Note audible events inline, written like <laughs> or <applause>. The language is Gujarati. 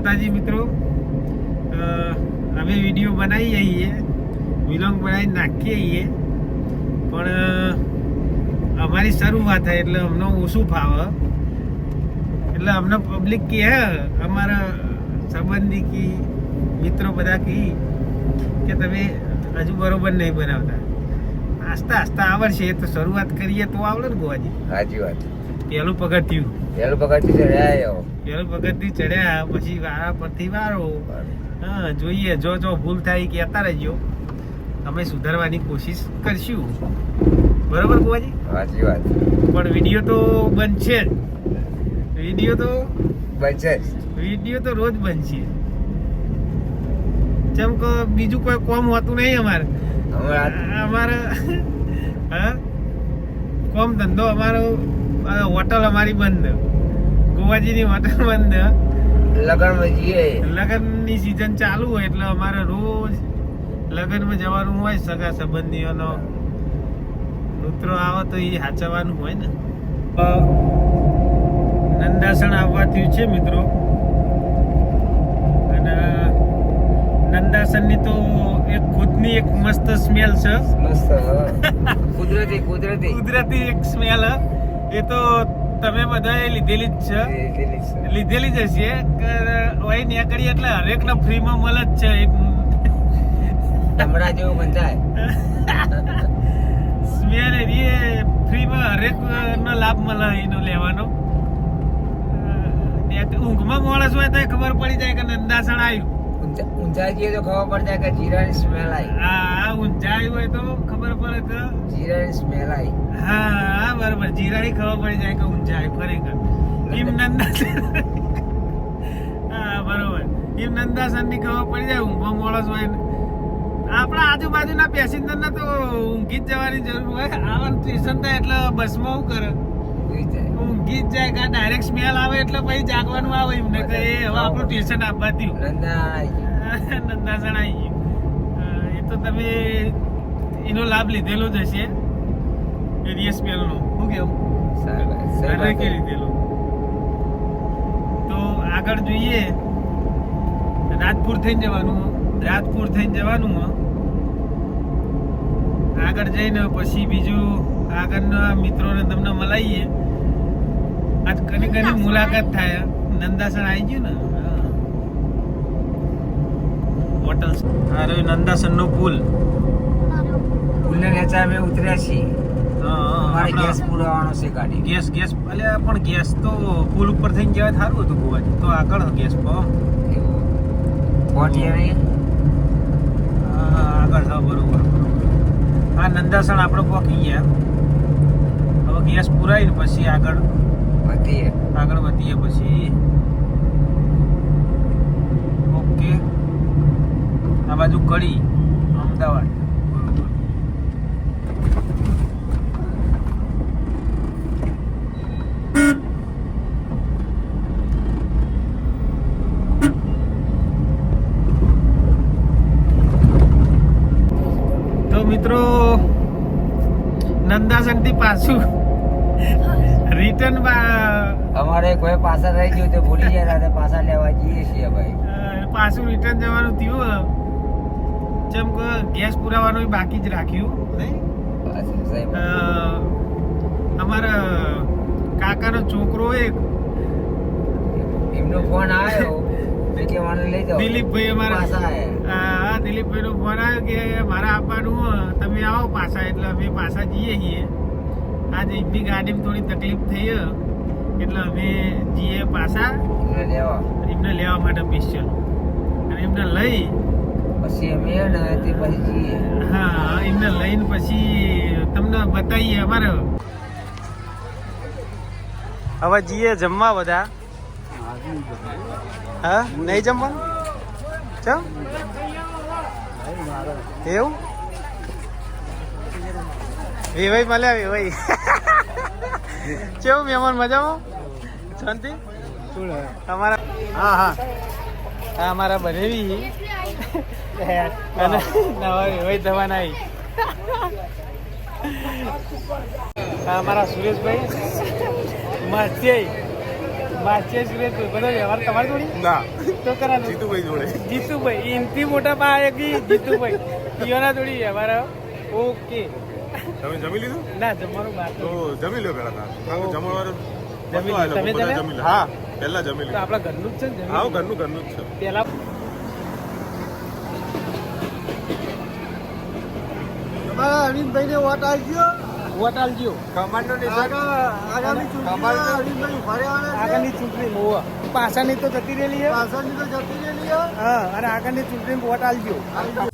માતાજી મિત્રો અમે વીડિયો બનાવીએ છીએ વિલોંગ બનાવી નાખીએ છીએ પણ અમારી શરૂઆત થાય એટલે અમને ઓછું ફાવે. એટલે અમને પબ્લિક કહે, અમારા સંબંધી કી, મિત્રો બધા કહી કે તમે હજુ બરોબર નહીં બનાવતા. આસ્તા આસ્તા આવડશે તો શરૂઆત કરીએ તો આવડે ને ગોવાજી? સાચી વાત પહેલું પગથિયું. પેલું પગથિયું ચડ્યા પહેલું પગથિયું ચડ્યા પછી વારા પરથી વારો. હા જોઈએ જો જો ભૂલ થાય કહેતા રહેજો. અમે સુધારવાની કોશિશ કરશું. બરોબર ગોવાજી સાચી વાત. પણ વીડિયો તો બનશે જ. વીડિયો તો બનશે જ. વીડિયો તો રોજ બનશે. જેમ કે બીજું કોઈ કોમ હોતું નહીં અમારે. અમારે હા? કોમ ધંધો અમારો હોટલ અમારી બંધ. ગોવાજીની હોટલ બંધ. લગનમાં જઈએ. લગ્નની સિઝન ચાલુ હોય એટલે અમારે રોજ લગ્નમાં જવાનું હોય સગા સંબંધીઓનો. મિત્રો આવે તો એ સાચવવાનું હોય ને. નંદાસણ આવવા થયું છે મિત્રો. અને નંદાસણની તો એક ખુદની એક મસ્ત સ્મેલ છે. મસ્ત કુદરતી કુદરતી. કુદરતી એક સ્મેલ એ તો તમે બધાએ લીધેલી જ છે. લીધેલી જ હશે વહી નીકળી એટલે હરેકને ફ્રીમાં મળે જ છે એક. ડમરા જેવું બંધાય. સ્મેર એની ફ્રી ફ્રીમાં હરેક નો લાભ મળે એનો લેવાનો. ઊંઘમાં માણસ હોય તો ખબર પડી જાય કે નંદાસણ આવ્યું. ઊંચા જઈએ તો ખબર પડી જાય કે જીરાની સ્મેલ આવી હા ઊંચા હોય તો ખબર પડે કે જીરાની સ્મેલ આવી હા હા બરોબર. જીરાની ખબર પડી જાય કે આવ્યું ખરેખર. એમ નંદા હા બરાબર. એમ નંદાસણની ખબર પડી જાય ઊંઘમાં મોળસ હોય આપણા આજુબાજુના પેસેન્જર ને તો ઊંઘી જ જવાની જરૂર હોય આવવાનું સ્ટેશન થાય એટલે બસમાં શું કરે? ઊંઘી જ જાય. કા ડાયરેક્ટ સ્મેલ આવે એટલે પછી જાગવાનું આવે એમને કે એ હવે આપણું સ્ટેશન આપવા થયું આવી ગયું. એ તો તમે એનો લાભ લીધેલો જ હશે. એરિયસ સ્મેલનો શું કેવું? દરેકે લીધેલો? તો આગળ જોઈએ. રાજપુર થઈને જવાનું રાજપુર થઈને જવાનું હો. આગળ જઈને પછી બીજું આગળના મિત્રોને તમને મલાઈએ આજ કની કની મુલાકાત થાય. નંદાસણ આવી ગયું ને હા. હોટલ આ રહ્યો નંદાસનનો પુલ. પુલને નીચે અમે ઉતર્યા છીએ. હા, હા, ગેસ પુરાવાનો છે ગાડી. ગેસ ગેસ એટલે પણ ગેસ તો પુલ ઉપર થઈને જવાય સારું હતું ગોવાથી તો આગળ ગેસ પંપ પહોંચીએ આગળ હા બરોબર હા નંદાસણ આપણે પહોંચી ગયા. હવે ગેસ પુરાવીને પછી આગળ વધીએ. આગળ વધીએ પછી ઓકે આ બાજુ કડી અમદાવાદ. તો મિત્રો નંદાસનથી પાછું રિટર્ન અમારે કોઈ પાછા રહી ગયું તો ભૂલી જાય પાછા લેવા જઈએ છીએ ભાઈ. પાછું રિટર્ન જવાનું થયું જેમ કે ગેસ પુરાવાનું બાકી જ રાખ્યું. અમારા કાકાનો છોકરો એક એમનો ફોન આવ્યો. દિલીપભાઈ અમારા દિલીપભાઈ નો ફોન આવ્યો કે મારા આપવાનું તમે આવો પાછા એટલે અમે પાછા જઈએ છીએ. આજે એમની ગાડીમાં થોડી તકલીફ થઈ એટલે અમે જઈએ પાછા એમને લેવા. માટે સ્પેશિયલ અને એમને લઈ પછી અમે તે પછી જઈએ. હા એમને લઈને પછી તમને બતાવીએ અમારે. હવે જઈએ જમવા બધા. હા નહીં જમવાનું ચમ? એવું? વેવાઈ મળ્યા વેવાઈ. <laughs> કેવું મહેમાન મજામાં? શાંતિ? અમારા હા હા. હા અમારા બનેવી અને નવા વેવાઈ થવાના આવી હા અમારા સુરેશભાઈ માસ્ય માસ્ય સુરેશભાઈ બધો વ્યવહાર તમારી જોડી? ના. તો કરાનો જીતુભાઈ જોડે. જીતુભાઈ એનથી મોટા પા જીતુભાઈ. ઈયોના જોડી વ્યવહાર ઓકે. તમે જમી લીધું? ના જમવાનું બાર તો જમી લો કારણ કે જમણવાર જમી તમે જમી હા પહેલા જમી લીધું. આપણા ઘરનું જ છે ને? ઘરનું ઘરનું જ છે. તમારા વોટ આવજો વોટ કમાન્ડો આગામી આગળની ચૂંટણી મોવા. પાછળની તો જતી રહેલી પાછળની તો જતી રહેલી. હા. અને આગળની ચૂંટણી વોટ આલજો આવજો.